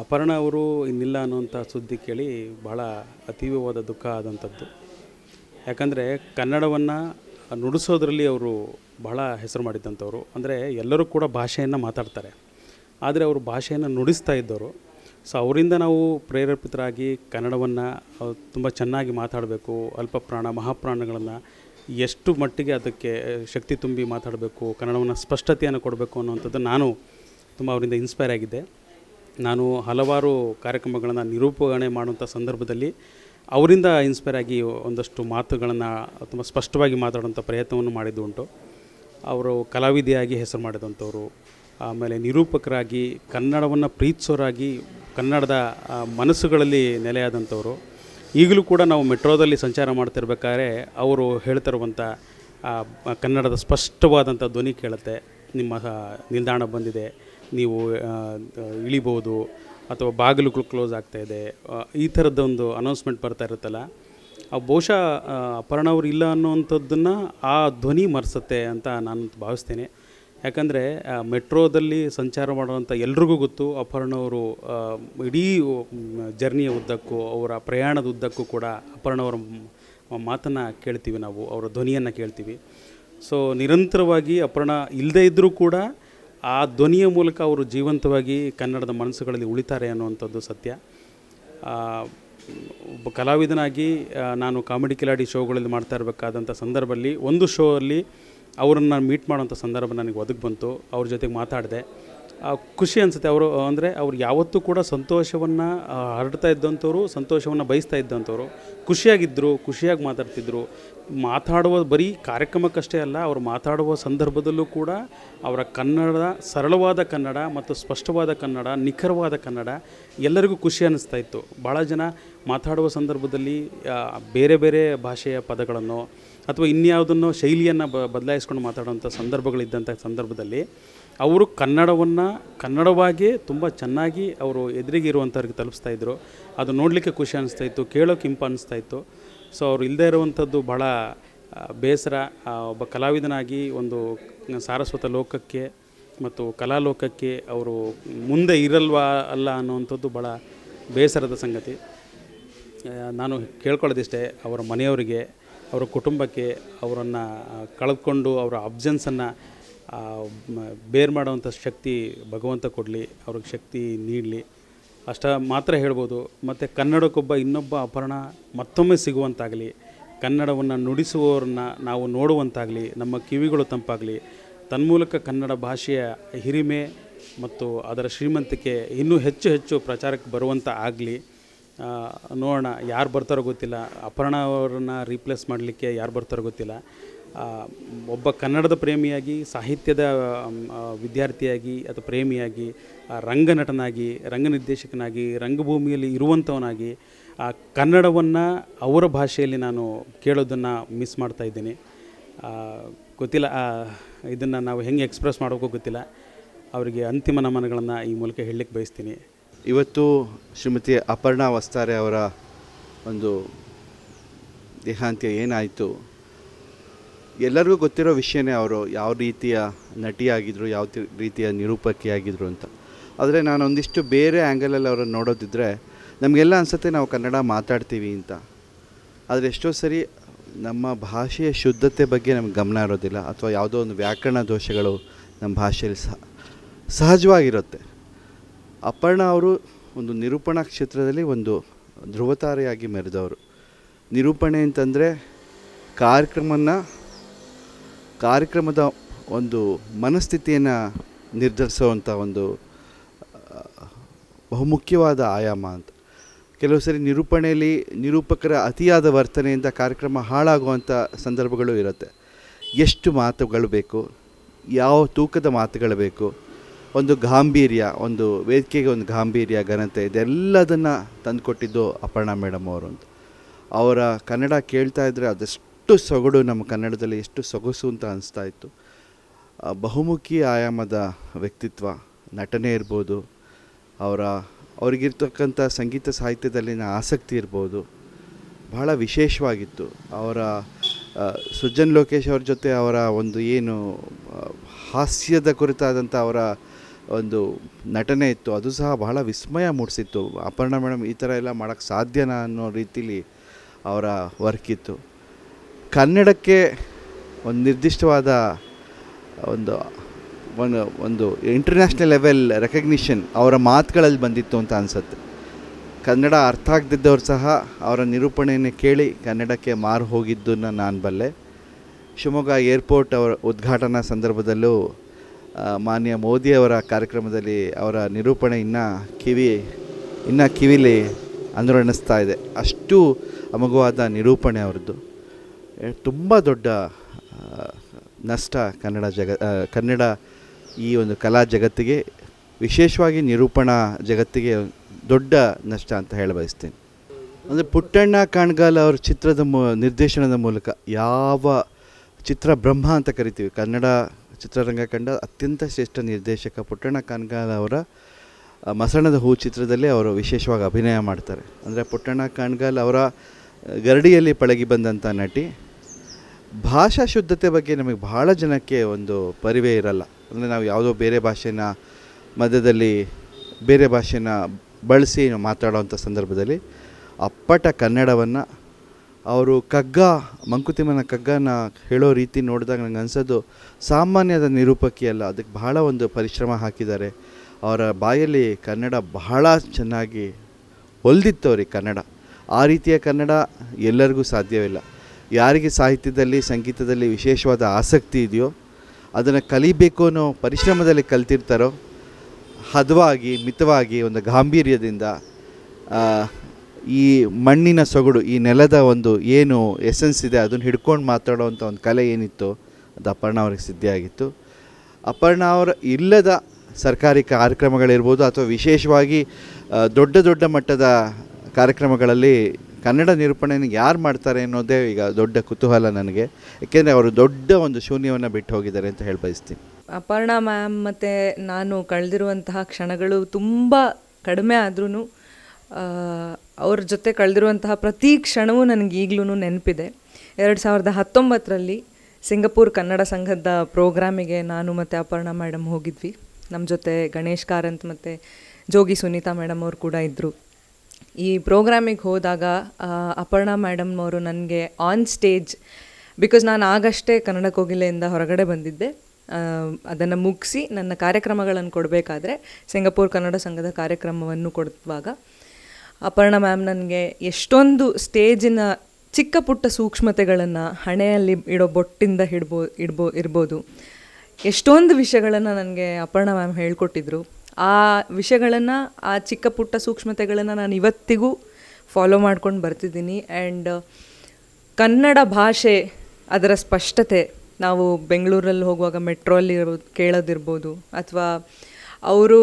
ಅಪರ್ಣ ಅವರು ಇನ್ನಿಲ್ಲ ಅನ್ನುವಂಥ ಸುದ್ದಿ ಕೇಳಿ ಭಾಳ ಅತೀವವಾದ ದುಃಖ ಆದಂಥದ್ದು. ಯಾಕಂದರೆ ಕನ್ನಡವನ್ನು ನುಡಿಸೋದ್ರಲ್ಲಿ ಅವರು ಬಹಳ ಹೆಸರು ಮಾಡಿದ್ದಂಥವ್ರು. ಅಂದರೆ ಎಲ್ಲರೂ ಕೂಡ ಭಾಷೆಯನ್ನು ಮಾತಾಡ್ತಾರೆ. ಆದರೆ ಅವರು ಭಾಷೆಯನ್ನು ನುಡಿಸ್ತಾ ಇದ್ದವರು ಸೊ ಅವರಿಂದ ನಾವು ಪ್ರೇರೇಪಿತರಾಗಿ ಕನ್ನಡವನ್ನು ತುಂಬ ಚೆನ್ನಾಗಿ ಮಾತಾಡಬೇಕು. ಅಲ್ಪ ಪ್ರಾಣ, ಮಹಾಪ್ರಾಣಗಳನ್ನು ಎಷ್ಟು ಮಟ್ಟಿಗೆ ಅದಕ್ಕೆ ಶಕ್ತಿ ತುಂಬಿ ಮಾತಾಡಬೇಕು, ಕನ್ನಡವನ್ನು ಸ್ಪಷ್ಟತೆಯನ್ನು ಕೊಡಬೇಕು ಅನ್ನುವಂಥದ್ದು ನಾನು ತುಂಬ ಅವರಿಂದ ಇನ್ಸ್ಪೈರ್ ಆಗಿದ್ದೆ. ನಾನು ಹಲವಾರು ಕಾರ್ಯಕ್ರಮಗಳನ್ನು ನಿರೂಪಣೆ ಮಾಡುವಂಥ ಸಂದರ್ಭದಲ್ಲಿ ಅವರಿಂದ ಇನ್ಸ್ಪೈರ್ ಆಗಿ ಒಂದಷ್ಟು ಮಾತುಗಳನ್ನು ತುಂಬ ಸ್ಪಷ್ಟವಾಗಿ ಮಾತಾಡುವಂಥ ಪ್ರಯತ್ನವನ್ನು ಮಾಡಿದ್ದು ಉಂಟು. ಅವರು ಕಲಾವಿದೆಯಾಗಿ ಹೆಸರು ಮಾಡಿದಂಥವರು, ಆಮೇಲೆ ನಿರೂಪಕರಾಗಿ, ಕನ್ನಡವನ್ನು ಪ್ರೀತಿಸೋರಾಗಿ, ಕನ್ನಡದ ಮನಸ್ಸುಗಳಲ್ಲಿ ನೆಲೆಯಾದಂಥವರು. ಈಗಲೂ ಕೂಡ ನಾವು ಮೆಟ್ರೋದಲ್ಲಿ ಸಂಚಾರ ಮಾಡ್ತಿರ್ಬೇಕಾದ್ರೆ ಅವರು ಹೇಳ್ತಿರುವಂಥ ಕನ್ನಡದ ಸ್ಪಷ್ಟವಾದಂಥ ಧ್ವನಿ ಕೇಳುತ್ತೆ. ನಿಮ್ಮ ನಿಲ್ದಾಣ ಬಂದಿದೆ. ನೀವು ಇಳಿಬೋದು ಅಥವಾ ಬಾಗಿಲುಗಳು ಕ್ಲೋಸ್ ಆಗ್ತಾ ಇದೆ ಆ, ಈ ಥರದ್ದೊಂದು ಅನೌನ್ಸ್ಮೆಂಟ್ ಬರ್ತಾ ಇರುತ್ತಲ್ಲ ಆ ಅಪರ್ಣ ಅವ್ರು ಇಲ್ಲ ಅನ್ನೋವಂಥದ್ದನ್ನು ಆ ಧ್ವನಿ ಮರೆಸುತ್ತೆ ಅಂತ ನಾನು ಭಾವಿಸ್ತೇನೆ. ಯಾಕಂದರೆ ಮೆಟ್ರೋದಲ್ಲಿ ಸಂಚಾರ ಮಾಡುವಂಥ ಎಲ್ರಿಗೂ ಗೊತ್ತು ಅಪರ್ಣವರು ಇಡೀ ಜರ್ನಿಯ ಉದ್ದಕ್ಕೂ ಅವರ ಪ್ರಯಾಣದ ಉದ್ದಕ್ಕೂ ಕೂಡ ಅಪರ್ಣವರ ಮಾತನ್ನು ಕೇಳ್ತೀವಿ ನಾವು ಅವರ ಧ್ವನಿಯನ್ನು ಕೇಳ್ತೀವಿ. ಸೊ ನಿರಂತರವಾಗಿ ಅಪರ್ಣ ಇಲ್ಲದೇ ಇದ್ದರೂ ಕೂಡ ಆ ಧ್ವನಿಯ ಮೂಲಕ ಅವರು ಜೀವಂತವಾಗಿ ಕನ್ನಡದ ಮನಸ್ಸುಗಳಲ್ಲಿ ಉಳಿತಾರೆ ಅನ್ನುವಂಥದ್ದು ಸತ್ಯ. ಒಬ್ಬ ಕಲಾವಿದನಾಗಿ ನಾನು ಕಾಮಿಡಿ ಕಿಲಾಡಿ ಶೋಗಳಲ್ಲಿ ಮಾಡ್ತಾ ಇರಬೇಕಾದಂಥ ಸಂದರ್ಭದಲ್ಲಿ ಒಂದು ಶೋ ಅಲ್ಲಿ ಅವರನ್ನು ಮೀಟ್ ಮಾಡೋಂಥ ಸಂದರ್ಭ ನನಗೆ ಒದಗಿ ಬಂತು. ಅವ್ರ ಜೊತೆಗೆ ಮಾತಾಡಿದೆ. ಖುಷಿ ಅನಿಸುತ್ತೆ ಅವರು, ಅಂದರೆ ಅವ್ರು ಯಾವತ್ತೂ ಕೂಡ ಸಂತೋಷವನ್ನು ಹರಡ್ತಾ ಇದ್ದಂಥವ್ರು, ಸಂತೋಷವನ್ನು ಬಯಸ್ತಾ ಇದ್ದಂಥವ್ರು. ಖುಷಿಯಾಗಿದ್ದರು ಖುಷಿಯಾಗಿ ಮಾತಾಡ್ತಿದ್ರು. ಮಾತಾಡುವ ಬರೀ ಕಾರ್ಯಕ್ರಮಕ್ಕಷ್ಟೇ ಅಲ್ಲ, ಅವರು ಮಾತಾಡುವ ಸಂದರ್ಭದಲ್ಲೂ ಕೂಡ ಅವರ ಕನ್ನಡ ಸರಳವಾದ ಕನ್ನಡ ಮತ್ತು ಸ್ಪಷ್ಟವಾದ ಕನ್ನಡ, ನಿಖರವಾದ ಕನ್ನಡ ಎಲ್ಲರಿಗೂ ಖುಷಿ ಅನ್ನಿಸ್ತಾ ಇತ್ತು. ಭಾಳ ಜನ ಮಾತಾಡುವ ಸಂದರ್ಭದಲ್ಲಿ ಬೇರೆ ಬೇರೆ ಭಾಷೆಯ ಪದಗಳನ್ನು ಅಥವಾ ಇನ್ಯಾವುದನ್ನೋ ಶೈಲಿಯನ್ನು ಬದಲಾಯಿಸ್ಕೊಂಡು ಮಾತಾಡುವಂಥ ಸಂದರ್ಭಗಳಿದ್ದಂಥ ಸಂದರ್ಭದಲ್ಲಿ ಅವರು ಕನ್ನಡವನ್ನು ಕನ್ನಡವಾಗಿಯೇ ತುಂಬ ಚೆನ್ನಾಗಿ ಅವರು ಎದುರಿಗೆ ಇರುವಂಥವ್ರಿಗೆ ತಲುಪಿಸ್ತಾ ಇದ್ದರು ಅದು ನೋಡಲಿಕ್ಕೆ ಖುಷಿ ಅನಿಸ್ತಾ ಇತ್ತು ಕೇಳೋಕೆ ಇಂಪ ಅನಿಸ್ತಾ ಇತ್ತು ಸೊ ಅವ್ರು ಇಲ್ಲದೇ ಇರುವಂಥದ್ದು ಭಾಳ ಬೇಸರ ಒಬ್ಬ ಕಲಾವಿದನಾಗಿ ಒಂದು ಸಾರಸ್ವತ ಲೋಕಕ್ಕೆ ಮತ್ತು ಕಲಾಲೋಕಕ್ಕೆ ಅವರು ಮುಂದೆ ಇರಲ್ವಾ ಅಲ್ಲ ಅನ್ನುವಂಥದ್ದು ಭಾಳ ಬೇಸರದ ಸಂಗತಿ. ನಾನು ಕೇಳ್ಕೊಳ್ಳೋದಿಷ್ಟೇ ಅವರ ಮನೆಯವರಿಗೆ, ಅವರ ಕುಟುಂಬಕ್ಕೆ ಅವರನ್ನು ಕಳೆದುಕೊಂಡು ಅವರ ಅಬ್ಸೆನ್ಸನ್ನು ಬೇರ್ ಮಾಡುವಂಥ ಶಕ್ತಿ ಭಗವಂತ ಕೊಡಲಿ, ಅವ್ರಿಗೆ ಶಕ್ತಿ ನೀಡಲಿ. ಅಷ್ಟ ಮಾತ್ರ ಹೇಳ್ಬೋದು. ಮತ್ತು ಕನ್ನಡಕ್ಕೊಬ್ಬ ಇನ್ನೊಬ್ಬ ಅಪರ್ಣ ಮತ್ತೊಮ್ಮೆ ಸಿಗುವಂತಾಗಲಿ. ಕನ್ನಡವನ್ನು ನುಡಿಸುವವರನ್ನ ನಾವು ನೋಡುವಂತಾಗಲಿ, ನಮ್ಮ ಕಿವಿಗಳು ತಂಪಾಗಲಿ. ತನ್ಮೂಲಕ ಕನ್ನಡ ಭಾಷೆಯ ಹಿರಿಮೆ ಮತ್ತು ಅದರ ಶ್ರೀಮಂತಿಕೆ ಇನ್ನೂ ಹೆಚ್ಚು ಹೆಚ್ಚು ಪ್ರಚಾರಕ್ಕೆ ಬರುವಂಥ ಆಗಲಿ. ನೋಡೋಣ ಯಾರು ಬರ್ತಾರೋ ಗೊತ್ತಿಲ್ಲ. ಅಪರ್ಣ ಅವರನ್ನ ರೀಪ್ಲೇಸ್ ಮಾಡಲಿಕ್ಕೆ ಯಾರು ಬರ್ತಾರೋ ಗೊತ್ತಿಲ್ಲ. ಒಬ್ಬ ಕನ್ನಡದ ಪ್ರೇಮಿಯಾಗಿ ಸಾಹಿತ್ಯದ ವಿದ್ಯಾರ್ಥಿಯಾಗಿ ಅಥವಾ ಪ್ರೇಮಿಯಾಗಿ ಆ, ರಂಗ ನಿರ್ದೇಶಕನಾಗಿ ರಂಗಭೂಮಿಯಲ್ಲಿ ಇರುವಂಥವನಾಗಿ ಕನ್ನಡವನ್ನು ಅವರ ಭಾಷೆಯಲ್ಲಿ ನಾನು ಕೇಳೋದನ್ನು ಮಿಸ್ ಮಾಡ್ತಾ ಇದ್ದೀನಿ. ಗೊತ್ತಿಲ್ಲ ಇದನ್ನು ನಾವು ಹೆಂಗೆ ಎಕ್ಸ್ಪ್ರೆಸ್ ಮಾಡೋಕ್ಕೂ ಗೊತ್ತಿಲ್ಲ. ಅವರಿಗೆ ಅಂತಿಮ ನಮನಗಳನ್ನು ಈ ಮೂಲಕ ಹೇಳಲಿಕ್ಕೆ ಬಯಸ್ತೀನಿ. ಇವತ್ತು ಶ್ರೀಮತಿ ಅಪರ್ಣಾ ವಸ್ತಾರೆ ಅವರ ಒಂದು ದೇಹಾಂತ್ಯ ಏನಾಯಿತು? ಎಲ್ಲರಿಗೂ ಗೊತ್ತಿರೋ ವಿಷಯನೇ ಅವರು ಯಾವ ರೀತಿಯ ನಟಿಯಾಗಿದ್ದರು ಯಾವ ರೀತಿಯ ನಿರೂಪಕಿಯಾಗಿದ್ರು ಅಂತ. ಆದರೆ ನಾನು ಒಂದಿಷ್ಟು ಬೇರೆ ಆ್ಯಂಗಲಲ್ಲಿ ಅವರನ್ನು ನೋಡೋದಿದ್ದರೆ ನಮಗೆಲ್ಲ ಅನಿಸುತ್ತೆ ನಾವು ಕನ್ನಡ ಮಾತಾಡ್ತೀವಿ ಅಂತ. ಆದರೆ ಎಷ್ಟೋ ಸರಿ ನಮ್ಮ ಭಾಷೆಯ ಶುದ್ಧತೆ ಬಗ್ಗೆ ನಮ್ಗೆ ಗಮನ ಇರೋದಿಲ್ಲ. ಅಥವಾ ಯಾವುದೋ ಒಂದು ವ್ಯಾಕರಣ ದೋಷಗಳು ನಮ್ಮ ಭಾಷೆಯಲ್ಲಿ ಸಹ, ಸಹಜವಾಗಿರುತ್ತೆ. ಅಪರ್ಣ ಅವರು ಒಂದು ನಿರೂಪಣಾ ಕ್ಷೇತ್ರದಲ್ಲಿ ಒಂದು ಧ್ರುವತಾರೆಯಾಗಿ ಮೆರೆದವರು. ನಿರೂಪಣೆ ಅಂತಂದರೆ ಕಾರ್ಯಕ್ರಮನ ಕಾರ್ಯಕ್ರಮದ ಒಂದು ಮನಸ್ಥಿತಿಯನ್ನು ನಿರ್ಧರಿಸುವಂಥ ಒಂದು ಬಹುಮುಖ್ಯವಾದ ಆಯಾಮ ಅಂತ. ಕೆಲವು ಸರಿ ನಿರೂಪಣೆಯಲ್ಲಿ ನಿರೂಪಕರ ಅತಿಯಾದ ವರ್ತನೆಯಿಂದ ಕಾರ್ಯಕ್ರಮ ಹಾಳಾಗುವಂಥ ಸಂದರ್ಭಗಳು ಇರುತ್ತೆ. ಎಷ್ಟು ಮಾತುಗಳು ಬೇಕು, ಯಾವ ತೂಕದ ಮಾತುಗಳು ಬೇಕು, ಒಂದು ಗಾಂಭೀರ್ಯ, ಒಂದು ವೇದಿಕೆಗೆ ಒಂದು ಗಾಂಭೀರ್ಯ, ಘನತೆ, ಇದೆಲ್ಲದನ್ನು ತಂದುಕೊಟ್ಟಿದ್ದು ಅಪರ್ಣಾ ಮೇಡಮ್ ಅವರು ಅಂತ. ಅವರ ಕನ್ನಡ ಕೇಳ್ತಾ ಇದ್ದರೆ ಅದೆಷ್ಟು ಸೊಗಡು ನಮ್ಮ ಕನ್ನಡದಲ್ಲಿ, ಎಷ್ಟು ಸೊಗಸು ಅಂತ ಅನಿಸ್ತಾ ಇತ್ತು. ಬಹುಮುಖಿ ಆಯಾಮದ ವ್ಯಕ್ತಿತ್ವ ನಟನೆ ಇರ್ಬೋದು, ಅವರ, ಅವ್ರಿಗಿರ್ತಕ್ಕಂಥ ಸಂಗೀತ ಸಾಹಿತ್ಯದಲ್ಲಿನ ಆಸಕ್ತಿ ಇರ್ಬೋದು, ಬಹಳ ವಿಶೇಷವಾಗಿತ್ತು. ಅವರ ಸುಜನ್ ಲೋಕೇಶ್ ಅವ್ರ ಜೊತೆ ಅವರ ಒಂದು ಏನು ಹಾಸ್ಯದ ಕುರಿತಾದಂಥ ಅವರ ಒಂದು ನಟನೆ ಇತ್ತು. ಅದು ಸಹ ಬಹಳ ವಿಸ್ಮಯ ಮೂಡಿಸಿತ್ತು. ಅಪರ್ಣ ಮೇಡಮ್ ಈ ಥರ ಎಲ್ಲ ಮಾಡೋಕ್ಕೆ ಸಾಧ್ಯನಾ ಅನ್ನೋ ರೀತಿಲಿ ಅವರ ವರ್ಕ್ ಇತ್ತು. ಕನ್ನಡಕ್ಕೆ ಒಂದು ನಿರ್ದಿಷ್ಟವಾದ ಒಂದು ಒಂದು ಒಂದು ಇಂಟರ್ನ್ಯಾಷನಲ್ ಲೆವೆಲ್ ರೆಕಗ್ನಿಷನ್ ಅವರ ಮಾತುಗಳಲ್ಲಿ ಬಂದಿತ್ತು ಅಂತ ಅನಿಸುತ್ತೆ. ಕನ್ನಡ ಅರ್ಥ ಆಗದಿದ್ದವ್ರು ಸಹ ಅವರ ನಿರೂಪಣೆಯನ್ನು ಕೇಳಿ ಕನ್ನಡಕ್ಕೆ ಮಾರು ಹೋಗಿದ್ದನ್ನು ನಾನು ಬಲ್ಲೆ. ಶಿವಮೊಗ್ಗ ಏರ್ಪೋರ್ಟ್ ಅವರ ಉದ್ಘಾಟನಾ ಸಂದರ್ಭದಲ್ಲೂ ಮಾನ್ಯ ಮೋದಿಯವರ ಕಾರ್ಯಕ್ರಮದಲ್ಲಿ ಅವರ ನಿರೂಪಣೆ ಇನ್ನೂ ಕಿವಿ, ಇನ್ನೂ ಕಿವಿಲಿ ಅನುರಣಿಸ್ತಾ ಇದೆ. ಅಷ್ಟು ಅಮಗುವಾದ ನಿರೂಪಣೆ ಅವರದ್ದು. ತುಂಬ ದೊಡ್ಡ ನಷ್ಟ ಕನ್ನಡ ಜಗ ಕನ್ನಡ ಈ ಒಂದು ಕಲಾ ಜಗತ್ತಿಗೆ, ವಿಶೇಷವಾಗಿ ನಿರೂಪಣಾ ಜಗತ್ತಿಗೆ ದೊಡ್ಡ ನಷ್ಟ ಅಂತ ಹೇಳ ಬಯಸ್ತೀನಿ ಅಂದರೆ ಪುಟ್ಟಣ್ಣ ಕಾಣ್ಗಾಲ್ ಅವ್ರ ಚಿತ್ರದ ಮೂ, ನಿರ್ದೇಶನದ ಮೂಲಕ ಯಾವ ಚಿತ್ರ ಬ್ರಹ್ಮ ಅಂತ ಕರಿತೀವಿ, ಕನ್ನಡ ಚಿತ್ರರಂಗ ಕಂಡ ಅತ್ಯಂತ ಶ್ರೇಷ್ಠ ನಿರ್ದೇಶಕ ಪುಟ್ಟಣ್ಣ ಕಾಣ್ಗಾಲ್ ಅವರ ಮಸಣದ ಹೂ ಚಿತ್ರದಲ್ಲಿ ಅವರು ವಿಶೇಷವಾಗಿ ಅಭಿನಯ ಮಾಡ್ತಾರೆ. ಅಂದರೆ ಪುಟ್ಟಣ್ಣ ಕಾಣ್ಗಾಲ್ ಅವರ ಗರಡಿಯಲ್ಲಿ ಪಳಗಿ ಬಂದಂಥ ನಟಿ, ಭಾಷಾ ಶುದ್ಧತೆ ಬಗ್ಗೆ ನಮಗೆ ಬಹಳ ಜನಕ್ಕೆ ಒಂದು ಪರಿವೇ ಇರಲ್ಲ. ಅಂದರೆ ನಾವು ಯಾವುದೋ ಬೇರೆ ಭಾಷೆನ ಮಧ್ಯದಲ್ಲಿ ಬೇರೆ ಭಾಷೆನ ಬಳಸಿ ಮಾತಾಡೋವಂಥ ಸಂದರ್ಭದಲ್ಲಿ ಅಪ್ಪಟ ಕನ್ನಡವನ್ನು ಅವರು ಕಗ್ಗ, ಮಂಕುತಿಮ್ಮನ ಕಗ್ಗನ ಹೇಳೋ ರೀತಿ ನೋಡಿದಾಗ ನನಗೆ ಅನಿಸೋದು ಸಾಮಾನ್ಯದ ನಿರೂಪಕಿ ಅಲ್ಲ, ಅದಕ್ಕೆ ಬಹಳ ಒಂದು ಪರಿಶ್ರಮ ಹಾಕಿದ್ದಾರೆ. ಅವರ ಬಾಯಲ್ಲಿ ಕನ್ನಡ ಬಹಳ ಚೆನ್ನಾಗಿ ಹೊಲ್ದಿತ್ತು ಅವ್ರಿಗೆ ಕನ್ನಡ. ಆ ರೀತಿಯ ಕನ್ನಡ ಎಲ್ಲರಿಗೂ ಸಾಧ್ಯವಿಲ್ಲ. ಯಾರಿಗೆ ಸಾಹಿತ್ಯದಲ್ಲಿ, ಸಂಗೀತದಲ್ಲಿ ವಿಶೇಷವಾದ ಆಸಕ್ತಿ ಇದೆಯೋ, ಅದನ್ನು ಕಲಿಬೇಕು ಅನ್ನೋ ಪರಿಶ್ರಮದಲ್ಲಿ ಕಲ್ತಿರ್ತಾರೋ, ಹದವಾಗಿ, ಮಿತವಾಗಿ, ಒಂದು ಗಾಂಭೀರ್ಯದಿಂದ ಈ ಮಣ್ಣಿನ ಸೊಗಡು, ಈ ನೆಲದ ಒಂದು ಏನು ಎಸೆನ್ಸ್ ಇದೆ, ಅದನ್ನು ಹಿಡ್ಕೊಂಡು ಮಾತಾಡೋವಂಥ ಒಂದು ಕಲೆ ಏನಿತ್ತು, ಅದು ಅಪರ್ಣ ಅವ್ರಿಗೆ ಸಿದ್ಧಿಯಾಗಿತ್ತು ಅಪರ್ಣ ಅವರ ಇಲ್ಲದ ಸರ್ಕಾರಿ ಕಾರ್ಯಕ್ರಮಗಳಿರ್ಬೋದು, ಅಥವಾ ವಿಶೇಷವಾಗಿ ದೊಡ್ಡ ದೊಡ್ಡ ಮಟ್ಟದ ಕಾರ್ಯಕ್ರಮಗಳಲ್ಲಿ ಕನ್ನಡ ನಿರೂಪಣೆಯನ್ನು ಯಾರು ಮಾಡ್ತಾರೆ ಅನ್ನೋದೇ ಈಗ ದೊಡ್ಡ ಕುತೂಹಲ ನನಗೆ. ಏಕೆಂದರೆ ಅವರು ದೊಡ್ಡ ಒಂದು ಶೂನ್ಯವನ್ನು ಬಿಟ್ಟು ಹೋಗಿದ್ದಾರೆ ಅಂತ ಹೇಳಿ ಬಯಸ್ತೀನಿ. ಅಪರ್ಣ ಮ್ಯಾಮ್ ಮತ್ತು ನಾನು ಕಳೆದಿರುವಂತಹ ಕ್ಷಣಗಳು ತುಂಬ ಕಡಿಮೆ ಆದ್ರೂ ಅವ್ರ ಜೊತೆ ಕಳೆದಿರುವಂತಹ ಪ್ರತಿ ಕ್ಷಣವೂ ನನಗೆ ಈಗಲೂ ನೆನಪಿದೆ. ಎರಡು ಸಾವಿರದ ಹತ್ತೊಂಬತ್ತರಲ್ಲಿ ಸಿಂಗಪೂರ್ ಕನ್ನಡ ಸಂಘದ ಪ್ರೋಗ್ರಾಮಿಗೆ ನಾನು ಮತ್ತು ಅಪರ್ಣ ಮೇಡಮ್ ಹೋಗಿದ್ವಿ. ನಮ್ಮ ಜೊತೆ ಗಣೇಶ್ ಕಾರಂತ್ ಮತ್ತು ಜೋಗಿ ಸುನೀತಾ ಮೇಡಮ್ ಅವರು ಕೂಡ ಇದ್ದರು ಈ ಪ್ರೋಗ್ರಾಮಿಗೆ ಹೋದಾಗ ಅಪರ್ಣಾ ಮೇಡಮ್ ಅವರು ನನಗೆ ಆನ್ ಸ್ಟೇಜ್ ಬಿಕಾಸ್ ನಾನು ಆಗಷ್ಟೇ ಕನ್ನಡ ಕೋಗಿಲೆಯಿಂದ ಹೊರಗಡೆ ಬಂದಿದ್ದೆ ಅದನ್ನು ಮುಗಿಸಿ ನನ್ನ ಕಾರ್ಯಕ್ರಮಗಳನ್ನು ಕೊಡಬೇಕಾದ್ರೆ ಸಿಂಗಪೂರ್ ಕನ್ನಡ ಸಂಘದ ಕಾರ್ಯಕ್ರಮವನ್ನು ಕೊಡುವಾಗ, ಅಪರ್ಣ ಮ್ಯಾಮ್ ನನಗೆ ಎಷ್ಟೊಂದು ಸ್ಟೇಜಿನ ಚಿಕ್ಕ ಪುಟ್ಟ ಸೂಕ್ಷ್ಮತೆಗಳನ್ನು ಹಣೆಯಲ್ಲಿ ಇಡೋ ಬೊಟ್ಟಿಂದ ಹಿಡ್ಬೋ ಇಡ್ಬೋ ಇರ್ಬೋದು, ಎಷ್ಟೊಂದು ವಿಷಯಗಳನ್ನು ನನಗೆ ಅಪರ್ಣ ಮ್ಯಾಮ್ ಹೇಳ್ಕೊಟ್ಟಿದ್ರು. ಆ ವಿಷಯಗಳನ್ನು, ಆ ಚಿಕ್ಕ ಪುಟ್ಟ ಸೂಕ್ಷ್ಮತೆಗಳನ್ನು ನಾನು ಇವತ್ತಿಗೂ ಫಾಲೋ ಮಾಡ್ಕೊಂಡು ಬರ್ತಿದ್ದೀನಿ. ಆ್ಯಂಡ್ ಕನ್ನಡ ಭಾಷೆ ಅದರ ಸ್ಪಷ್ಟತೆ ನಾವು ಬೆಂಗಳೂರಲ್ಲಿ ಹೋಗುವಾಗ ಮೆಟ್ರೋ ಅಲ್ಲಿ ಕೇಳೋದಿರ್ಬೋದು. ಅಥವಾ ಅವರು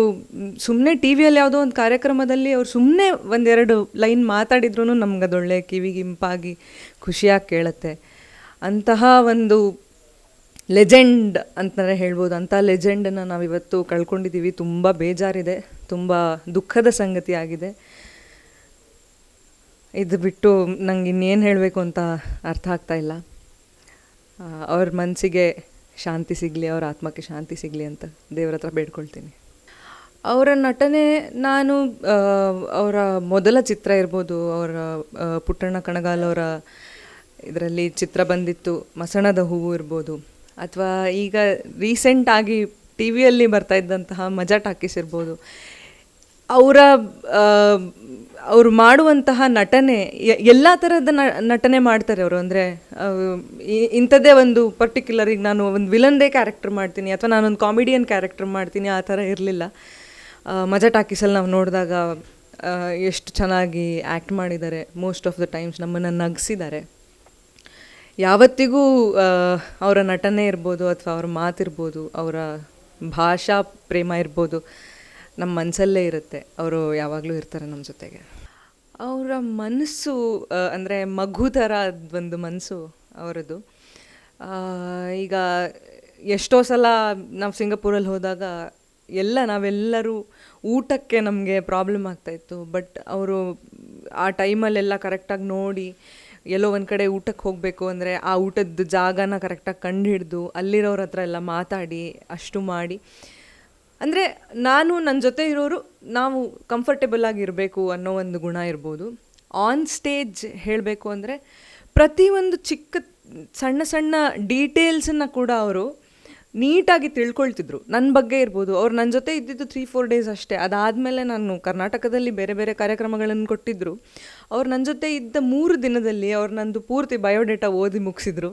ಸುಮ್ಮನೆ ಟಿ ವಿಯಲ್ಲಿ ಯಾವುದೋ ಒಂದು ಕಾರ್ಯಕ್ರಮದಲ್ಲಿ ಅವ್ರು ಸುಮ್ಮನೆ ಒಂದೆರಡು ಲೈನ್ ಮಾತಾಡಿದ್ರೂ ನಮ್ಗೆ ಅದೊಳ್ಳೆ ಕಿವಿಗಿಂಪಾಗಿ ಖುಷಿಯಾಗಿ ಕೇಳುತ್ತೆ. ಅಂತಹ ಒಂದು ಲೆಜೆಂಡ್ ಅಂತಲೇ ಹೇಳ್ಬೋದು. ಅಂಥ ಲೆಜೆಂಡನ್ನು ನಾವು ಇವತ್ತು ಕಳ್ಕೊಂಡಿದ್ದೀವಿ ತುಂಬ ಬೇಜಾರಿದೆ. ತುಂಬ ದುಃಖದ ಸಂಗತಿ ಆಗಿದೆ. ಇದು ಬಿಟ್ಟು ನಂಗೆ ಇನ್ನೇನು ಹೇಳಬೇಕು ಅಂತ ಅರ್ಥ ಆಗ್ತಾ ಇಲ್ಲ. ಅವ್ರ ಮನಸ್ಸಿಗೆ ಶಾಂತಿ ಸಿಗಲಿ, ಅವ್ರ ಆತ್ಮಕ್ಕೆ ಶಾಂತಿ ಸಿಗಲಿ ಅಂತ ದೇವ್ರ ಹತ್ರ ಬೇಡ್ಕೊಳ್ತೀನಿ. ಅವರ ನಟನೆ ನಾನು ಅವರ ಮೊದಲ ಚಿತ್ರ ಇರ್ಬೋದು, ಅವರ ಪುಟ್ಟಣ್ಣ ಕಣಗಾಲ್ ಅವರ ಇದರಲ್ಲಿ ಚಿತ್ರ ಬಂದಿತ್ತು. ಮಸಣದ ಹೂವು ಇರ್ಬೋದು. ಅಥವಾ ಈಗ ರೀಸೆಂಟಾಗಿ ಟಿ ವಿಯಲ್ಲಿ ಬರ್ತಾ ಇದ್ದಂತಹ ಮಜಾ ಟಾಕೀಸ್ ಇರ್ಬೋದು. ಅವರ ಅವರು ಮಾಡುವಂತಹ ನಟನೆ ಎಲ್ಲ ಥರದ ನಟನೆ ಮಾಡ್ತಾರೆ ಅವರು. ಅಂದರೆ ಇಂಥದ್ದೇ ಒಂದು ಪರ್ಟಿಕ್ಯುಲರ್ ಈಗ ನಾನು ಒಂದು ವಿಲನ್ದೇ ಕ್ಯಾರೆಕ್ಟರ್ ಮಾಡ್ತೀನಿ ಅಥವಾ ನಾನೊಂದು ಕಾಮಿಡಿಯನ್ ಕ್ಯಾರೆಕ್ಟರ್ ಮಾಡ್ತೀನಿ, ಆ ಥರ ಇರಲಿಲ್ಲ. ಮಜಾ ಟಾಕೀಸಲ್ಲಿ ನಾವು ನೋಡಿದಾಗ ಎಷ್ಟು ಚೆನ್ನಾಗಿ ಆ್ಯಕ್ಟ್ ಮಾಡಿದ್ದಾರೆ. ಮೋಸ್ಟ್ ಆಫ್ ದ ಟೈಮ್ಸ್ ನಮ್ಮನ್ನು ನಗಿಸಿದ್ದಾರೆ. ಯಾವತ್ತಿಗೂ ಅವರ ನಟನೆ ಇರ್ಬೋದು ಅಥವಾ ಅವ್ರ ಮಾತಿರ್ಬೋದು, ಅವರ ಭಾಷಾ ಪ್ರೇಮ ಇರ್ಬೋದು ನಮ್ಮ ಮನಸ್ಸಲ್ಲೇ ಇರುತ್ತೆ. ಅವರು ಯಾವಾಗಲೂ ಇರ್ತಾರೆ ನಮ್ಮ ಜೊತೆಗೆ. ಅವರ ಮನಸ್ಸು ಅಂದರೆ ಮಗು ಥರ ಒಂದು ಮನಸ್ಸು ಅವರದ್ದು ಈಗ ಎಷ್ಟೋ ಸಲ ನಾವು ಸಿಂಗಪೂರಲ್ಲಿ ಹೋದಾಗ ಎಲ್ಲ ನಾವೆಲ್ಲರೂ ಊಟಕ್ಕೆ ನಮಗೆ ಪ್ರಾಬ್ಲಮ್ ಆಗ್ತಾಯಿತ್ತು ಬಟ್ ಅವರು ಆ ಟೈಮಲ್ಲೆಲ್ಲ ಕರೆಕ್ಟಾಗಿ ನೋಡಿ ಎಲ್ಲೋ ಒಂದು ಕಡೆ ಊಟಕ್ಕೆ ಹೋಗಬೇಕು ಅಂದರೆ ಆ ಊಟದ ಜಾಗನ ಕರೆಕ್ಟಾಗಿ ಕಂಡು ಹಿಡಿದು ಅಲ್ಲಿರೋರ ಹತ್ರ ಎಲ್ಲ ಮಾತಾಡಿ, ಅಷ್ಟು ಮಾಡಿ. ಅಂದರೆ ನಾನು ನನ್ನ ಜೊತೆ ಇರೋರು ನಾವು ಕಂಫರ್ಟೇಬಲ್ ಆಗಿರಬೇಕು ಅನ್ನೋ ಒಂದು ಗುಣ ಇರ್ಬೋದು. ಆನ್ ಸ್ಟೇಜ್ ಹೇಳಬೇಕು ಅಂದರೆ ಪ್ರತಿಯೊಂದು ಚಿಕ್ಕ, ಸಣ್ಣ ಸಣ್ಣ ಡೀಟೇಲ್ಸನ್ನು ಕೂಡ ಅವರು ನೀಟಾಗಿ ತಿಳ್ಕೊಳ್ತಿದ್ರು. ನನ್ನ ಬಗ್ಗೆ ಇರ್ಬೋದು. ಅವ್ರು ನನ್ನ ಜೊತೆ ಇದ್ದಿದ್ದು ತ್ರೀ ಫೋರ್ ಡೇಸ್ ಅಷ್ಟೇ. ಅದಾದಮೇಲೆ ನಾನು ಕರ್ನಾಟಕದಲ್ಲಿ ಬೇರೆ ಬೇರೆ ಕಾರ್ಯಕ್ರಮಗಳನ್ನು ಕೊಟ್ಟಿದ್ದರು ಅವ್ರು ನನ್ನ ಜೊತೆ ಇದ್ದ ಮೂರು ದಿನದಲ್ಲಿ ಅವ್ರು ನಂದು ಪೂರ್ತಿ ಬಯೋಡೇಟಾ ಓದಿ ಮುಗಿಸಿದ್ರು.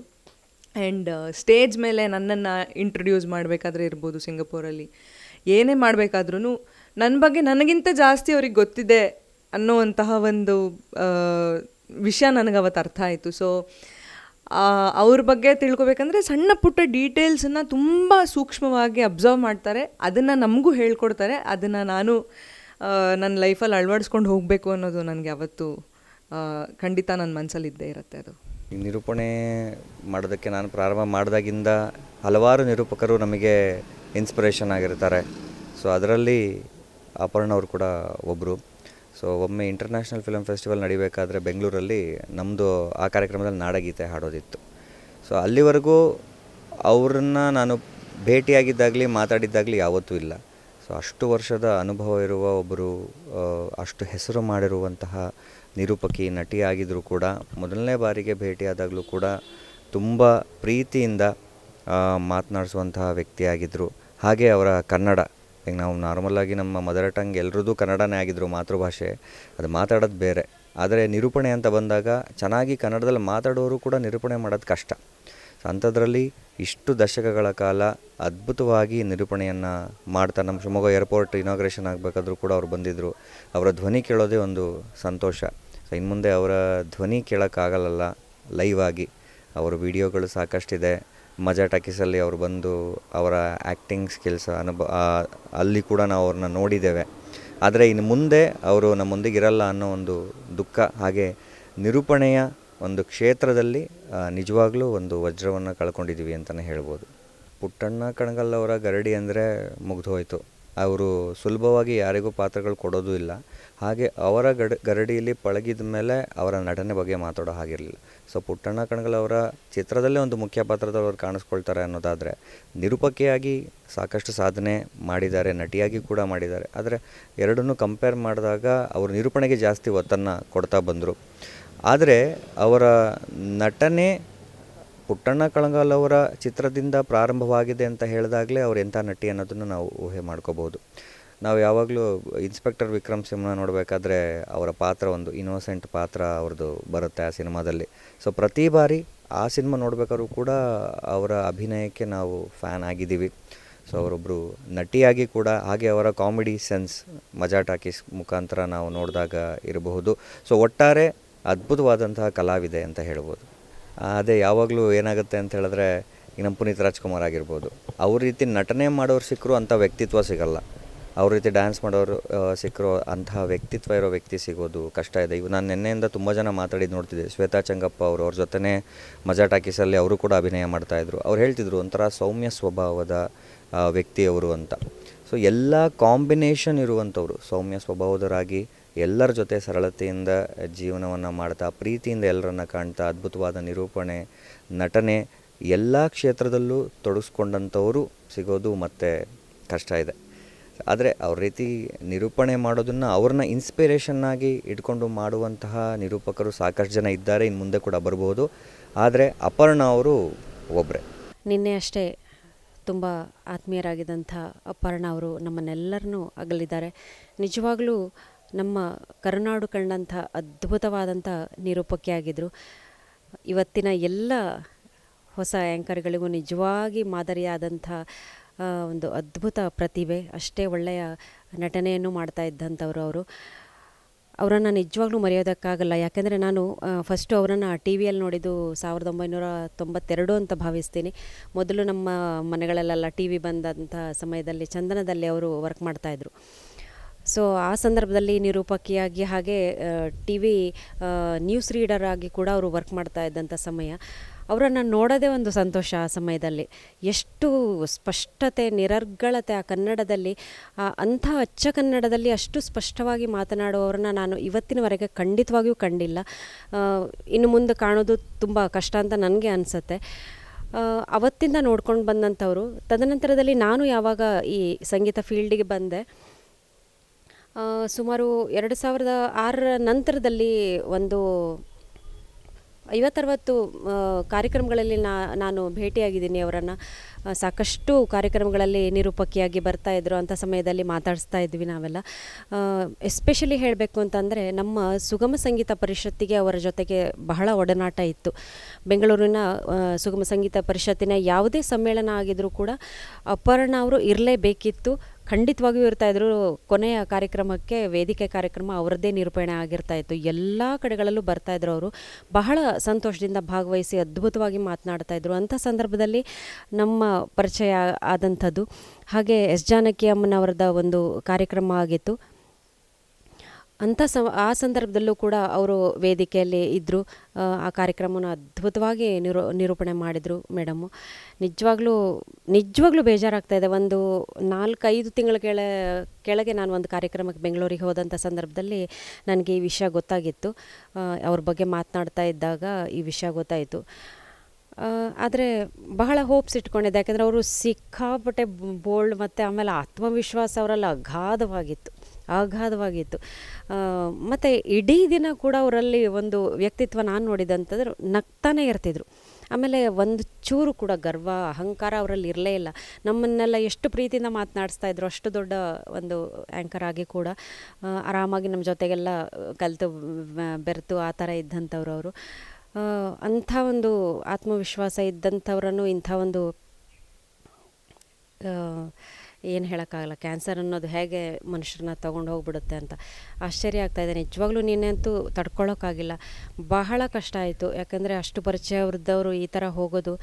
ಆ್ಯಂಡ್ ಸ್ಟೇಜ್ ಮೇಲೆ ನನ್ನನ್ನು ಇಂಟ್ರೊಡ್ಯೂಸ್ ಮಾಡಬೇಕಾದ್ರೆ ಇರ್ಬೋದು ಸಿಂಗಪೂರಲ್ಲಿ. ಏನೇ ಮಾಡಬೇಕಾದ್ರೂ ನನ್ನ ಬಗ್ಗೆ ನನಗಿಂತ ಜಾಸ್ತಿ ಅವ್ರಿಗೆ ಗೊತ್ತಿದೆ ಅನ್ನೋವಂತಹ ಒಂದು ವಿಷಯ ನನಗೆ ಅವತ್ತು ಅರ್ಥ ಆಯಿತು. ಸೊ ಅವ್ರ ಬಗ್ಗೆ ತಿಳ್ಕೊಬೇಕಂದ್ರೆ ಸಣ್ಣ ಪುಟ್ಟ ಡೀಟೇಲ್ಸನ್ನು ತುಂಬ ಸೂಕ್ಷ್ಮವಾಗಿ ಅಬ್ಸರ್ವ್ ಮಾಡ್ತಾರೆ. ಅದನ್ನು ನಮಗೂ ಹೇಳ್ಕೊಡ್ತಾರೆ. ಅದನ್ನು ನಾನು ನನ್ನ ಲೈಫಲ್ಲಿ ಅಳವಡಿಸ್ಕೊಂಡು ಹೋಗಬೇಕು ಅನ್ನೋದು ನನಗೆ ಅವತ್ತು ಖಂಡಿತ ನನ್ನ ಮನಸ್ಸಲ್ಲಿ ಇದ್ದೇ ಇರುತ್ತೆ ಅದು. ಈ ನಿರೂಪಣೆ ಮಾಡೋದಕ್ಕೆ ನಾನು ಪ್ರಾರಂಭ ಮಾಡಿದಾಗಿಂದ ಹಲವಾರು ನಿರೂಪಕರು ನಮಗೆ ಇನ್ಸ್ಪಿರೇಷನ್ ಆಗಿರ್ತಾರೆ. ಸೊ ಅದರಲ್ಲಿ ಅಪರ್ಣ ಅವರು ಕೂಡ ಒಬ್ಬರು ಸೊ ಒಮ್ಮೆ ಇಂಟರ್ನ್ಯಾಷನಲ್ ಫಿಲಮ್ ಫೆಸ್ಟಿವಲ್ ನಡಿಬೇಕಾದ್ರೆ ಬೆಂಗಳೂರಲ್ಲಿ ನಮ್ಮದು ಆ ಕಾರ್ಯಕ್ರಮದಲ್ಲಿ ನಾಡಗೀತೆ ಹಾಡೋದಿತ್ತು. ಸೊ ಅಲ್ಲಿವರೆಗೂ ಅವ್ರನ್ನ ನಾನು ಭೇಟಿಯಾಗಿದ್ದಾಗಲಿ ಮಾತಾಡಿದ್ದಾಗಲಿ ಯಾವತ್ತೂ ಇಲ್ಲ. ಸೊ ಅಷ್ಟು ವರ್ಷದ ಅನುಭವ ಇರುವ ಒಬ್ಬರು ಅಷ್ಟು ಹೆಸರು ಮಾಡಿರುವಂತಹ ನಿರೂಪಕಿ ನಟಿಯಾಗಿದ್ದರೂ ಕೂಡ ಮೊದಲನೇ ಬಾರಿಗೆ ಭೇಟಿಯಾದಾಗಲೂ ಕೂಡ ತುಂಬ ಪ್ರೀತಿಯಿಂದ ಮಾತನಾಡಿಸುವಂತಹ ವ್ಯಕ್ತಿಯಾಗಿದ್ದರು ಹಾಗೆ ಅವರ ಕನ್ನಡ ಈಗ ನಾವು ನಾರ್ಮಲಾಗಿ ನಮ್ಮ ಮದರ್ ಟಂಗ್ ಎಲ್ರದ್ದು ಕನ್ನಡನೇ ಆಗಿದ್ರು ಮಾತೃಭಾಷೆ, ಅದು ಮಾತಾಡೋದು ಬೇರೆ. ಆದರೆ ನಿರೂಪಣೆ ಅಂತ ಬಂದಾಗ ಚೆನ್ನಾಗಿ ಕನ್ನಡದಲ್ಲಿ ಮಾತಾಡೋರು ಕೂಡ ನಿರೂಪಣೆ ಮಾಡೋದು ಕಷ್ಟ. ಸೊ ಅಂಥದ್ರಲ್ಲಿ ಇಷ್ಟು ದಶಕಗಳ ಕಾಲ ಅದ್ಭುತವಾಗಿ ನಿರೂಪಣೆಯನ್ನು ಮಾಡ್ತಾ ನಮ್ಮ ಶಿವಮೊಗ್ಗ ಏರ್ಪೋರ್ಟ್ ಇನಾಗ್ರೇಷನ್ ಆಗಬೇಕಾದ್ರೂ ಕೂಡ ಅವ್ರು ಬಂದಿದ್ದರು ಅವರ ಧ್ವನಿ ಕೇಳೋದೇ ಒಂದು ಸಂತೋಷ. ಸೊ ಇನ್ನು ಮುಂದೆ ಅವರ ಧ್ವನಿ ಕೇಳೋಕ್ಕಾಗಲ್ಲ ಲೈವ್ ಆಗಿ. ಅವರ ವಿಡಿಯೋಗಳು ಸಾಕಷ್ಟಿದೆ. ಮಜಾ ಟಾಕೀಸಲ್ಲಿ ಅವರು ಬಂದು ಅವರ ಆ್ಯಕ್ಟಿಂಗ್ ಸ್ಕಿಲ್ಸ್ ಅನುಭವ ಅಲ್ಲಿ ಕೂಡ ನಾವು ಅವ್ರನ್ನ ನೋಡಿದ್ದೇವೆ. ಆದರೆ ಇನ್ನು ಮುಂದೆ ಅವರು ನಮ್ಮೊಂದಿಗೆ ಇರಲ್ಲ ಅನ್ನೋ ಒಂದು ದುಃಖ ಹಾಗೆ ನಿರೂಪಣೆಯ ಒಂದು ಕ್ಷೇತ್ರದಲ್ಲಿ ನಿಜವಾಗ್ಲೂ ಒಂದು ವಜ್ರವನ್ನು ಕಳ್ಕೊಂಡಿದ್ದೀವಿ ಅಂತಲೇ ಹೇಳ್ಬೋದು. ಪುಟ್ಟಣ್ಣ ಕಣಗಲ್ ಅವರ ಗರಡಿ ಅಂದರೆ ಮುಗ್ದು ಹೋಯಿತು ಅವರು ಸುಲಭವಾಗಿ ಯಾರಿಗೂ ಪಾತ್ರಗಳು ಕೊಡೋದು ಇಲ್ಲ. ಹಾಗೆ ಅವರ ಗಡ, ಗರಡಿಯಲ್ಲಿ ಪಳಗಿದ ಮೇಲೆ ಅವರ ನಟನೆ ಬಗ್ಗೆ ಮಾತಾಡೋ ಹಾಗಿರಲಿಲ್ಲ. ಸೊ ಪುಟ್ಟಣ್ಣ ಕಣಗಳವರ ಚಿತ್ರದಲ್ಲೇ ಒಂದು ಮುಖ್ಯ ಪಾತ್ರದವರು ಕಾಣಿಸ್ಕೊಳ್ತಾರೆ ಅನ್ನೋದಾದರೆ ನಿರೂಪಕಿಯಾಗಿ ಸಾಕಷ್ಟು ಸಾಧನೆ ಮಾಡಿದ್ದಾರೆ, ನಟಿಯಾಗಿ ಕೂಡ ಮಾಡಿದ್ದಾರೆ. ಆದರೆ ಎರಡನ್ನೂ ಕಂಪೇರ್ ಮಾಡಿದಾಗ ಅವರು ನಿರೂಪಣೆಗೆ ಜಾಸ್ತಿ ಒತ್ತನ್ನು ಕೊಡ್ತಾ ಬಂದರು. ಆದರೆ ಅವರ ನಟನೆ ಪುಟ್ಟಣ್ಣ ಕಳಂಗಾಲ್ ಅವರ ಚಿತ್ರದಿಂದ ಪ್ರಾರಂಭವಾಗಿದೆ ಅಂತ ಹೇಳಿದಾಗಲೇ ಅವ್ರು ಎಂಥ ನಟಿ ಅನ್ನೋದನ್ನು ನಾವು ಊಹೆ ಮಾಡ್ಕೋಬೋದು. ನಾವು ಯಾವಾಗಲೂ ಇನ್ಸ್ಪೆಕ್ಟರ್ ವಿಕ್ರಮ್ ಸಿಂಹನ ನೋಡಬೇಕಾದ್ರೆ ಅವರ ಪಾತ್ರ ಒಂದು ಇನ್ನೋಸೆಂಟ್ ಪಾತ್ರ ಅವ್ರದ್ದು ಬರುತ್ತೆ ಆ ಸಿನಿಮಾದಲ್ಲಿ. ಸೊ ಪ್ರತಿ ಬಾರಿ ಆ ಸಿನಿಮಾ ನೋಡಬೇಕಾದ್ರೂ ಕೂಡ ಅವರ ಅಭಿನಯಕ್ಕೆ ನಾವು ಫ್ಯಾನ್ ಆಗಿದ್ದೀವಿ. ಸೊ ಅವರೊಬ್ಬರು ನಟಿಯಾಗಿ ಕೂಡ ಹಾಗೆ ಅವರ ಕಾಮಿಡಿ ಸೆನ್ಸ್ ಮಜಾ ಟಾಕೀಸ್ ಮುಖಾಂತರ ನಾವು ನೋಡಿದಾಗ ಇರಬಹುದು. ಸೊ ಒಟ್ಟಾರೆ ಅದ್ಭುತವಾದಂತಹ ಕಲಾವಿದೆ ಅಂತ ಹೇಳ್ಬೋದು. ಅದೇ ಯಾವಾಗಲೂ ಏನಾಗುತ್ತೆ ಅಂತ ಹೇಳಿದ್ರೆ ಈಗ ಪುನೀತ್ ರಾಜ್ಕುಮಾರ್ ಆಗಿರ್ಬೋದು. ಅವ್ರ ರೀತಿ ನಟನೆ ಮಾಡೋರು ಸಿಕ್ಕರು ಅಂಥ ವ್ಯಕ್ತಿತ್ವ ಸಿಗಲ್ಲ. ಅವ್ರ ರೀತಿ ಡ್ಯಾನ್ಸ್ ಮಾಡೋರು ಸಿಕ್ಕಿರೋ ಅಂತಹ ವ್ಯಕ್ತಿತ್ವ ಇರೋ ವ್ಯಕ್ತಿ ಸಿಗೋದು ಕಷ್ಟ ಇದೆ. ಇವು ನಾನು ನಿನ್ನೆಯಿಂದ ತುಂಬ ಜನ ಮಾತಾಡಿದ್ದು ನೋಡ್ತಿದ್ದೆ. ಶ್ವೇತಾ ಚಂಗಪ್ಪ ಅವರು, ಅವ್ರ ಜೊತೆನೇ ಮಜಾ ಟಾಕೀಸಲ್ಲಿ ಅವರು ಕೂಡ ಅಭಿನಯ ಮಾಡ್ತಾಯಿದ್ರು ಅವ್ರು ಹೇಳ್ತಿದ್ರು ಒಂಥರ ಸೌಮ್ಯ ಸ್ವಭಾವದ ವ್ಯಕ್ತಿಯವರು ಅಂತ. ಸೊ ಎಲ್ಲ ಕಾಂಬಿನೇಷನ್ ಇರುವಂಥವ್ರು, ಸೌಮ್ಯ ಸ್ವಭಾವದರಾಗಿ ಎಲ್ಲರ ಜೊತೆ ಸರಳತೆಯಿಂದ ಜೀವನವನ್ನು ಮಾಡ್ತಾ, ಪ್ರೀತಿಯಿಂದ ಎಲ್ಲರನ್ನ ಕಾಣ್ತಾ, ಅದ್ಭುತವಾದ ನಿರೂಪಣೆ, ನಟನೆ ಎಲ್ಲ ಕ್ಷೇತ್ರದಲ್ಲೂ ತೊಡಗಿಸ್ಕೊಂಡಂಥವರು ಸಿಗೋದು ಮತ್ತೆ ಕಷ್ಟ ಇದೆ. ಆದರೆ ಅವ್ರ ರೀತಿ ನಿರೂಪಣೆ ಮಾಡೋದನ್ನು ಅವ್ರನ್ನ ಇನ್ಸ್ಪಿರೇಷನ್ ಆಗಿ ಇಟ್ಕೊಂಡು ಮಾಡುವಂತಹ ನಿರೂಪಕರು ಸಾಕಷ್ಟು ಜನ ಇದ್ದಾರೆ ಇನ್ನು ಮುಂದೆ ಕೂಡ ಬರಬಹುದು ಆದರೆ ಅಪರ್ಣ ಅವರು ಒಬ್ಬರೇ ನಿನ್ನೆ ಅಷ್ಟೇ ತುಂಬ ಆತ್ಮೀಯರಾಗಿದ್ದಂಥ ಅಪರ್ಣ ಅವರು ನಮ್ಮನ್ನೆಲ್ಲರನ್ನೂ ಅಗಲಿದ್ದಾರೆ. ನಿಜವಾಗ್ಲೂ ನಮ್ಮ ಕರುನಾಡು ಕಂಡಂಥ ಅದ್ಭುತವಾದಂಥ ನಿರೂಪಕಿಯಾಗಿದ್ದರು ಇವತ್ತಿನ ಎಲ್ಲ ಹೊಸ ಆ್ಯಂಕರ್ಗಳಿಗೂ ನಿಜವಾಗಿ ಮಾದರಿಯಾದಂಥ ಒಂದು ಅದ್ಭುತ ಪ್ರತಿಭೆ, ಅಷ್ಟೇ ಒಳ್ಳೆಯ ನಟನೆಯನ್ನು ಮಾಡ್ತಾ ಇದ್ದಂಥವ್ರು ಅವರು. ಅವರನ್ನು ನಿಜವಾಗ್ಲೂ ಮರೆಯೋದಕ್ಕಾಗಲ್ಲ. ಯಾಕೆಂದರೆ ನಾನು ಫಸ್ಟು ಅವರನ್ನು ಟಿ ವಿಯಲ್ಲಿ ನೋಡಿದ್ದು ಸಾವಿರದ ಒಂಬೈನೂರ ತೊಂಬತ್ತೆರಡು ಅಂತ ಭಾವಿಸ್ತೀನಿ. ಮೊದಲು ನಮ್ಮ ಮನೆಗಳಲ್ಲೆಲ್ಲ ಟಿ ವಿ ಬಂದಂಥ ಸಮಯದಲ್ಲಿ, ಚಂದನದಲ್ಲಿ ಅವರು ವರ್ಕ್ ಮಾಡ್ತಾಯಿದ್ರು ಸೊ ಆ ಸಂದರ್ಭದಲ್ಲಿ ನಿರೂಪಕಿಯಾಗಿ ಹಾಗೆ ಟಿ ವಿ ನ್ಯೂಸ್ ರೀಡರ್ ಆಗಿ ಕೂಡ ಅವರು ವರ್ಕ್ ಮಾಡ್ತಾ ಇದ್ದಂಥ ಸಮಯ. ಅವರನ್ನು ನೋಡೋದೇ ಒಂದು ಸಂತೋಷ ಆ ಸಮಯದಲ್ಲಿ. ಎಷ್ಟು ಸ್ಪಷ್ಟತೆ, ನಿರರ್ಗಳತೆ ಆ ಕನ್ನಡದಲ್ಲಿ ಅಂಥ ಅಚ್ಚ ಕನ್ನಡದಲ್ಲಿ ಅಷ್ಟು ಸ್ಪಷ್ಟವಾಗಿ ಮಾತನಾಡುವವರನ್ನ ನಾನು ಇವತ್ತಿನವರೆಗೆ ಖಂಡಿತವಾಗಿಯೂ ಕಂಡಿಲ್ಲ. ಇನ್ನು ಮುಂದೆ ಕಾಣೋದು ತುಂಬ ಕಷ್ಟ ಅಂತ ನನಗೆ ಅನಿಸುತ್ತೆ. ಅವತ್ತಿಂದ ನೋಡ್ಕೊಂಡು ಬಂದಂಥವ್ರು, ತದನಂತರದಲ್ಲಿ ನಾನು ಯಾವಾಗ ಈ ಸಂಗೀತ ಫೀಲ್ಡಿಗೆ ಬಂದೆ ಸುಮಾರು ಎರಡು ಸಾವಿರದ ಆರರ ನಂತರದಲ್ಲಿ ಒಂದು ಐವತ್ತರವತ್ತು ಕಾರ್ಯಕ್ರಮಗಳಲ್ಲಿ ನಾ, ನಾನು ಭೇಟಿಯಾಗಿದ್ದೀನಿ ಅವರನ್ನು. ಸಾಕಷ್ಟು ಕಾರ್ಯಕ್ರಮಗಳಲ್ಲಿ ನಿರೂಪಕಿಯಾಗಿ ಬರ್ತಾ ಇದ್ರು. ಅಂಥ ಸಮಯದಲ್ಲಿ ಮಾತಾಡಿಸ್ತಾ ಇದ್ವಿ ನಾವೆಲ್ಲ. ಎಸ್ಪೆಷಲಿ ಹೇಳಬೇಕು ಅಂತಂದರೆ ನಮ್ಮ ಸುಗಮ ಸಂಗೀತ ಪರಿಷತ್ತಿಗೆ ಅವರ ಜೊತೆಗೆ ಬಹಳ ಒಡನಾಟ ಇತ್ತು. ಬೆಂಗಳೂರಿನ ಸುಗಮ ಸಂಗೀತ ಪರಿಷತ್ತಿನ ಯಾವುದೇ ಸಮ್ಮೇಳನ ಆಗಿದ್ರೂ ಕೂಡ ಅಪರ್ಣ ಅವರು ಇರಲೇಬೇಕಿತ್ತು. ಖಂಡಿತವಾಗಿಯೂ ಇರ್ತಾ ಇದ್ರು. ಕೊನೆಯ ಕಾರ್ಯಕ್ರಮಕ್ಕೆ ವೇದಿಕೆ ಕಾರ್ಯಕ್ರಮ ಅವರದ್ದೇ ನಿರೂಪಣೆ ಆಗಿರ್ತಾ ಇತ್ತು. ಎಲ್ಲ ಕಡೆಗಳಲ್ಲೂ ಬರ್ತಾ ಇದ್ರು ಅವರು. ಬಹಳ ಸಂತೋಷದಿಂದ ಭಾಗವಹಿಸಿ ಅದ್ಭುತವಾಗಿ ಮಾತನಾಡ್ತಾ ಇದ್ರು. ಅಂಥ ಸಂದರ್ಭದಲ್ಲಿ ನಮ್ಮ ಪರಿಚಯ ಆದಂಥದ್ದು. ಹಾಗೆ ಎಸ್ ಜಾನಕಿ ಅಮ್ಮನವರದ ಒಂದು ಕಾರ್ಯಕ್ರಮ ಆಗಿತ್ತು. ಅಂಥ ಸ, ಆ ಸಂದರ್ಭದಲ್ಲೂ ಕೂಡ ಅವರು ವೇದಿಕೆಯಲ್ಲಿ ಇದ್ದರು. ಆ ಕಾರ್ಯಕ್ರಮವನ್ನು ಅದ್ಭುತವಾಗಿ ನಿರೂ, ನಿರೂಪಣೆ ಮಾಡಿದರು ಮೇಡಮ್ಮು ನಿಜವಾಗ್ಲೂ ನಿಜವಾಗ್ಲೂ ಬೇಜಾರಾಗ್ತಾ ಇದೆ. ಒಂದು ನಾಲ್ಕೈದು ತಿಂಗಳ ಕೆಳ, ಕೆಳಗೆ ನಾನು ಒಂದು ಕಾರ್ಯಕ್ರಮಕ್ಕೆ ಬೆಂಗಳೂರಿಗೆ ಹೋದಂಥ ಸಂದರ್ಭದಲ್ಲಿ ನನಗೆ ಈ ವಿಷಯ ಗೊತ್ತಾಗಿತ್ತು. ಅವ್ರ ಬಗ್ಗೆ ಮಾತನಾಡ್ತಾ ಇದ್ದಾಗ ಈ ವಿಷಯ ಗೊತ್ತಾಯಿತು. ಆದರೆ ಬಹಳ ಹೋಪ್ಸ್ ಇಟ್ಕೊಂಡಿದ್ದೆ. ಯಾಕೆಂದರೆ ಅವರು ಸಿಕ್ಕಾಪಟ್ಟೆ ಬೋಲ್ಡ್ ಮತ್ತು ಆಮೇಲೆ ಆತ್ಮವಿಶ್ವಾಸ ಅವರೆಲ್ಲ ಅಗಾಧವಾಗಿತ್ತು. ಅಗಾಧವಾಗಿತ್ತು ಮತ್ತು ಇಡೀ ದಿನ ಕೂಡ ಅವರಲ್ಲಿ ಒಂದು ವ್ಯಕ್ತಿತ್ವ ನಾನು ನೋಡಿದಂತಂದ್ರೆ ನಗ್ತಾನೆ ಇರ್ತಿದ್ರು. ಆಮೇಲೆ ಒಂದು ಚೂರು ಕೂಡ ಗರ್ವ, ಅಹಂಕಾರ ಅವರಲ್ಲಿ ಇರಲೇ ಇಲ್ಲ. ನಮ್ಮನ್ನೆಲ್ಲ ಎಷ್ಟು ಪ್ರೀತಿಯಿಂದ ಮಾತನಾಡಿಸ್ತಾ ಇದ್ರು, ಅಷ್ಟು ದೊಡ್ಡ ಒಂದು ಆ್ಯಂಕರ್ ಆಗಿ ಕೂಡ ಆರಾಮಾಗಿ ನಮ್ಮ ಜೊತೆಗೆಲ್ಲ ಕಲಿತು ಬೆರೆತು ಆ ಥರ ಇದ್ದಂಥವ್ರು ಅವರು. ಅಂಥ ಒಂದು ಆತ್ಮವಿಶ್ವಾಸ ಇದ್ದಂಥವ್ರನ್ನು ಇಂಥ ಒಂದು ಏನು ಹೇಳೋಕ್ಕಾಗಲ್ಲ. ಕ್ಯಾನ್ಸರ್ ಅನ್ನೋದು ಹೇಗೆ ಮನುಷ್ಯರನ್ನ ತೊಗೊಂಡು ಹೋಗ್ಬಿಡುತ್ತೆ ಅಂತ. ಆಶ್ಚರ್ಯ ಆಗ್ತಾ ಇದೆ. ನಿಜವಾಗ್ಲೂ ನಿನ್ನೆಂತೂ ತಡ್ಕೊಳ್ಳೋಕ್ಕಾಗಿಲ್ಲ ಬಹಳ ಕಷ್ಟ ಆಯಿತು. ಯಾಕಂದರೆ ಅಷ್ಟು ಪರಿಚಯ ವೃದ್ಧವರು ಈ ಥರ ಹೋಗೋದು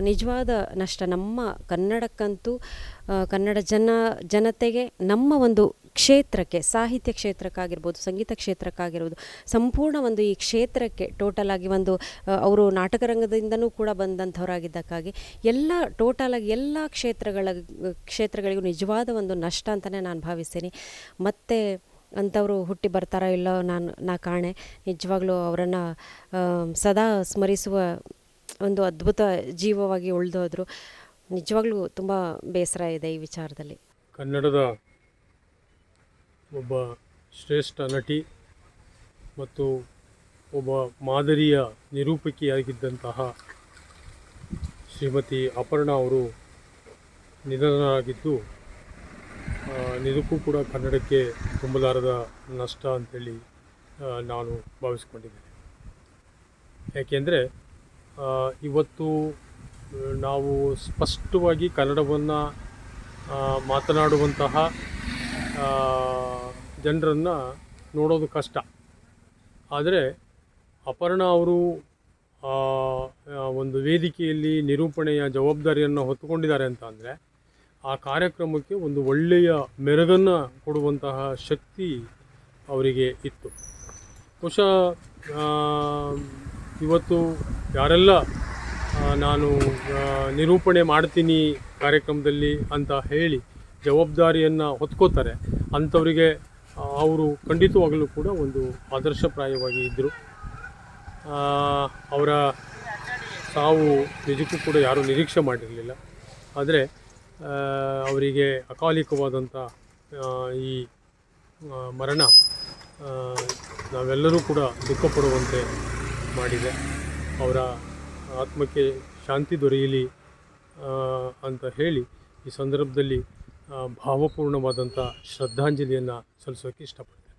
ನಿಜವಾದ ನಷ್ಟ. ನಮ್ಮ ಕನ್ನಡಕ್ಕಂತೂ ಕನ್ನಡ ಜನ, ಜನತೆಗೆ ನಮ್ಮ ಒಂದು ಕ್ಷೇತ್ರಕ್ಕೆ, ಸಾಹಿತ್ಯ ಕ್ಷೇತ್ರಕ್ಕಾಗಿರ್ಬೋದು, ಸಂಗೀತ ಕ್ಷೇತ್ರಕ್ಕಾಗಿರ್ಬೋದು, ಸಂಪೂರ್ಣ ಒಂದು ಈ ಕ್ಷೇತ್ರಕ್ಕೆ ಟೋಟಲ್ ಆಗಿ ಒಂದು ಅವರು ನಾಟಕ ರಂಗದಿಂದನೂ ಕೂಡ ಬಂದಂಥವರಾಗಿದ್ದಕ್ಕಾಗಿ ಎಲ್ಲ ಟೋಟಲ್ ಆಗಿ ಎಲ್ಲ ಕ್ಷೇತ್ರಗಳ, ಕ್ಷೇತ್ರಗಳಿಗೂ ನಿಜವಾದ ಒಂದು ನಷ್ಟ ಅಂತಲೇ ನಾನು ಭಾವಿಸ್ತೀನಿ. ಮತ್ತು ಅಂಥವರು ಹುಟ್ಟಿ ಬರ್ತಾರೋ ಇಲ್ಲೋ ನಾನು, ನಾ ಕಾಣೆ. ನಿಜವಾಗ್ಲೂ ಅವರನ್ನು ಸದಾ ಸ್ಮರಿಸುವ ಒಂದು ಅದ್ಭುತ ಜೀವವಾಗಿ ಉಳಿದೋದ್ರು. ನಿಜವಾಗ್ಲೂ ತುಂಬ ಬೇಸರ ಇದೆ ಈ ವಿಚಾರದಲ್ಲಿ. ಕನ್ನಡದ ಒಬ್ಬ ಶ್ರೇಷ್ಠ ನಟಿ ಮತ್ತು ಒಬ್ಬ ಮಾದರಿಯ ನಿರೂಪಕಿಯಾಗಿದ್ದಂತಹ ಶ್ರೀಮತಿ ಅಪರ್ಣ ಅವರು ನಿಧನರಾಗಿದ್ದು ನಿಜಕ್ಕೂ ಕೂಡ ಕನ್ನಡಕ್ಕೆ ತುಂಬಲಾರದ ನಷ್ಟ ಅಂತೇಳಿ ಆ, ನಾನು ಭಾವಿಸ್ಕೊಂಡಿದ್ದೇನೆ. ಯಾಕೆಂದರೆ ಇವತ್ತು ನಾವು ಸ್ಪಷ್ಟವಾಗಿ ಕನ್ನಡವನ್ನು ಮಾತನಾಡುವಂತಹ ಜನರನ್ನು ನೋಡೋದು ಕಷ್ಟ. ಆದರೆ ಅಪರ್ಣ ಅವರು ಒಂದು ವೇದಿಕೆಯಲ್ಲಿ ನಿರೂಪಣೆಯ ಜವಾಬ್ದಾರಿಯನ್ನು ಹೊತ್ತುಕೊಂಡಿದ್ದಾರೆ ಅಂತ ಅಂದರೆ, ಆ ಕಾರ್ಯಕ್ರಮಕ್ಕೆ ಒಂದು ಒಳ್ಳೆಯ ಮೆರುಗನ್ನು ಕೊಡುವಂತಹ ಶಕ್ತಿ ಅವರಿಗೆ ಇತ್ತು. ಬಹುಶಃ ಇವತ್ತು ಯಾರೆಲ್ಲ ನಾನು ನಿರೂಪಣೆ ಮಾಡ್ತೀನಿ ಕಾರ್ಯಕ್ರಮದಲ್ಲಿ ಅಂತ ಹೇಳಿ ಜವಾಬ್ದಾರಿಯನ್ನು ಹೊತ್ಕೋತಾರೆ. ಅಂಥವರಿಗೆ ಅವರು ಖಂಡಿತವಾಗಲೂ ಕೂಡ ಒಂದು ಆದರ್ಶಪ್ರಾಯವಾಗಿ ಇದ್ದರು ಅವರ ಸಾವು ನಿಜಕ್ಕೂ ಕೂಡ ಯಾರೂ ನಿರೀಕ್ಷೆ ಮಾಡಿರಲಿಲ್ಲ. ಆದರೆ ಅವರಿಗೆ ಅಕಾಲಿಕವಾದಂಥ ಈ ಮರಣ ನಾವೆಲ್ಲರೂ ಕೂಡ ದುಃಖ ಪಡುವಂತೆ ಮಾಡಿದೆ. ಅವರ ಆತ್ಮಕ್ಕೆ ಶಾಂತಿ ದೊರೆಯಲಿ ಅಂತ ಹೇಳಿ ಈ ಸಂದರ್ಭದಲ್ಲಿ ಭಾವಪೂರ್ಣವಾದಂಥ ಶ್ರದ್ಧಾಂಜಲಿಯನ್ನು ಸಲ್ಲಿಸೋಕೆ ಇಷ್ಟಪಡ್ತೀನಿ.